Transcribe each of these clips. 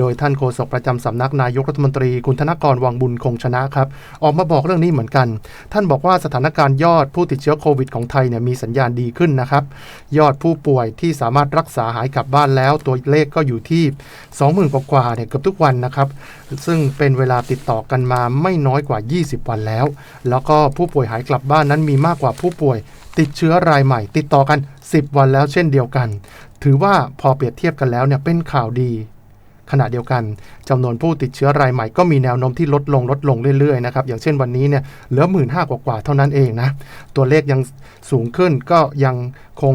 โดยท่านโฆษกประจำสำนักนายกรัฐมนตรีคุณธนกรวังบุญคงชนะครับ ออกมาบอกเรื่องนี้เหมือนกัน ท่านบอกว่าสถานการณ์ยอดผู้ติดเชื้อโควิดของไทยเนี่ยมีสัญญาณดีขึ้นนะครับ ยอดผู้ป่วยที่สามารถรักษาหายกลับบ้านแล้ว ตัวเลขก็อยู่ที่ 20,000 กว่าเนี่ยเกือบทุกวันนะครับ ซึ่งเป็นเวลาติดต่อกันมาไม่น้อยกว่า 20 วันแล้ว แล้วก็ผู้ป่วยหายกลับบ้านนั้นมีมากกว่าผู้ป่วย ติดเชื้อรายใหม่ ติดต่อกัน 10 วันแล้วเช่นเดียวกัน ถือว่าพอเปรียบเทียบกันแล้วเนี่ยเป็นข่าวดี ขณะเดียวกันจำนวนผู้ติดเชื้อรายใหม่ก็มีแนวโน้มที่ลดลงลดลงเรื่อยๆนะครับอย่างเช่นวันนี้เนี่ยเหลือหมื่นห้ากว่าๆเท่านั้นเองนะตัวเลขยังสูงขึ้นก็ยังคง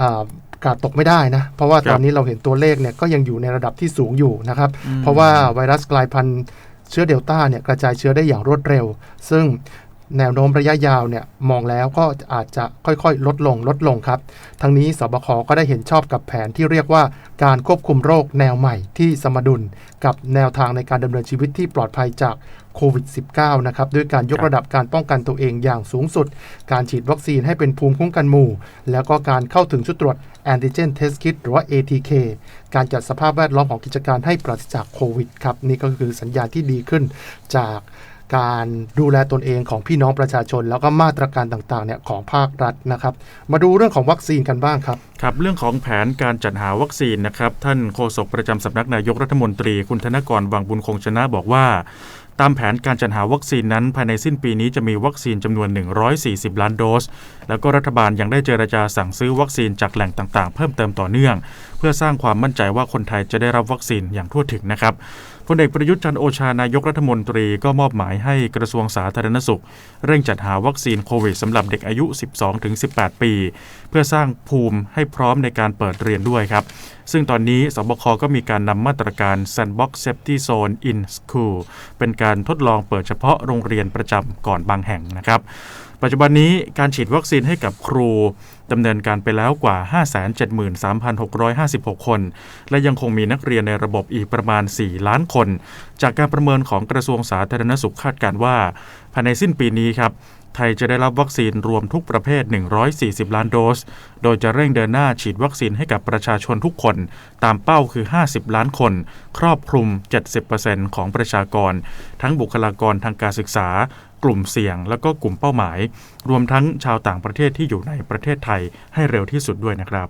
อ่ากาดตกไม่ได้นะ เพราะว่าตอนนี้เราเห็นตัวเลขเนี่ยก็ยังอยู่ในระดับที่สูงอยู่นะครับ เพราะว่าไวรัสกลายพันธุ์เชื้อเดลต้าเนี่ยกระจายเชื้อได้อย่างรวดเร็ว ซึ่ง แนวโน้มระยะยาวเนี่ยมองแล้วก็อาจจะค่อยๆ ลดลงลดลงครับ ทั้งนี้สบคก็ได้เห็นชอบกับแผนที่เรียกว่าการควบคุมโรคแนวใหม่ที่สมดุลกับแนวทางในการดำเนินชีวิตที่ปลอดภัยจากโควิด -19 นะครับด้วยการยกระดับการป้องกันตัวเองอย่างสูงสุด การฉีดวัคซีนให้เป็นภูมิคุ้มกันหมู่ แล้วก็การเข้าถึงชุดตรวจแอนติเจนเทสคิ t หรือว่า ATK การจัดสภาพแวดล้อมของกิจการให้ปราศจากโควิดครับนี่ก็คือสัญญาณที่ดีขึ้นจาก การดูแลตนเองของพี่น้องประชาชน แล้วก็มาตรการต่างๆเนี่ยของภาครัฐนะครับ มาดูเรื่องของวัคซีนกันบ้างครับครับเรื่องของแผนการจัดหาวัคซีนนะครับ ท่านโฆษกประจำสำนักนายกรัฐมนตรีคุณธนกรวังบุญคงชนะบอกว่า ตามแผนการจัดหาวัคซีนนั้น ภายในสิ้นปีนี้จะมีวัคซีนจำนวน 140 ล้านโดส แล้วก็รัฐบาลยังได้เจรจาสั่งซื้อวัคซีนจากแหล่งต่างๆ เพิ่มเติมต่อเนื่อง เพื่อสร้างความมั่นใจว่าคนไทยจะได้รับวัคซีนอย่างทั่วถึงนะครับพลเอกประยุทธ์จันโอชานายกรัฐมนตรีก็มอบหมายให้กระทรวงสาธารณสุข เร่งจัดหาวัคซีนโควิดสำหรับเด็กอายุ 12-18 ปี เพื่อสร้างภูมิให้พร้อมในการเปิดเรียนด้วยครับ ซึ่งตอนนี้สบคก็มีการนำมาตรการ Sandbox Safety Zone in School เป็นการทดลองเปิดเฉพาะโรงเรียนประจำก่อนบางแห่งนะครับ ปัจจุบันนี้การฉีดวัคซีนให้กับครูดำเนินการไปแล้วกว่า 573,656 คน และยังคงมีนักเรียนในระบบอีกประมาณ 4 ล้านคน จากการประเมินของกระทรวงสาธารณสุขคาดการว่า ภายในสิ้นปีนี้ครับไทยจะได้รับวัคซีนรวมทุกประเภท 140 ล้านโดส โดยจะเร่งเดินหน้าฉีดวัคซีนให้กับประชาชนทุกคน ตามเป้าคือ 50 ล้านคน ครอบคลุม 70%ของประชากร ทั้งบุคลากรทางการศึกษา กลุ่มเสี่ยง แล้วก็กลุ่มเป้าหมาย รวมทั้งชาวต่างประเทศที่อยู่ในประเทศไทยให้เร็วที่สุดด้วยนะครับ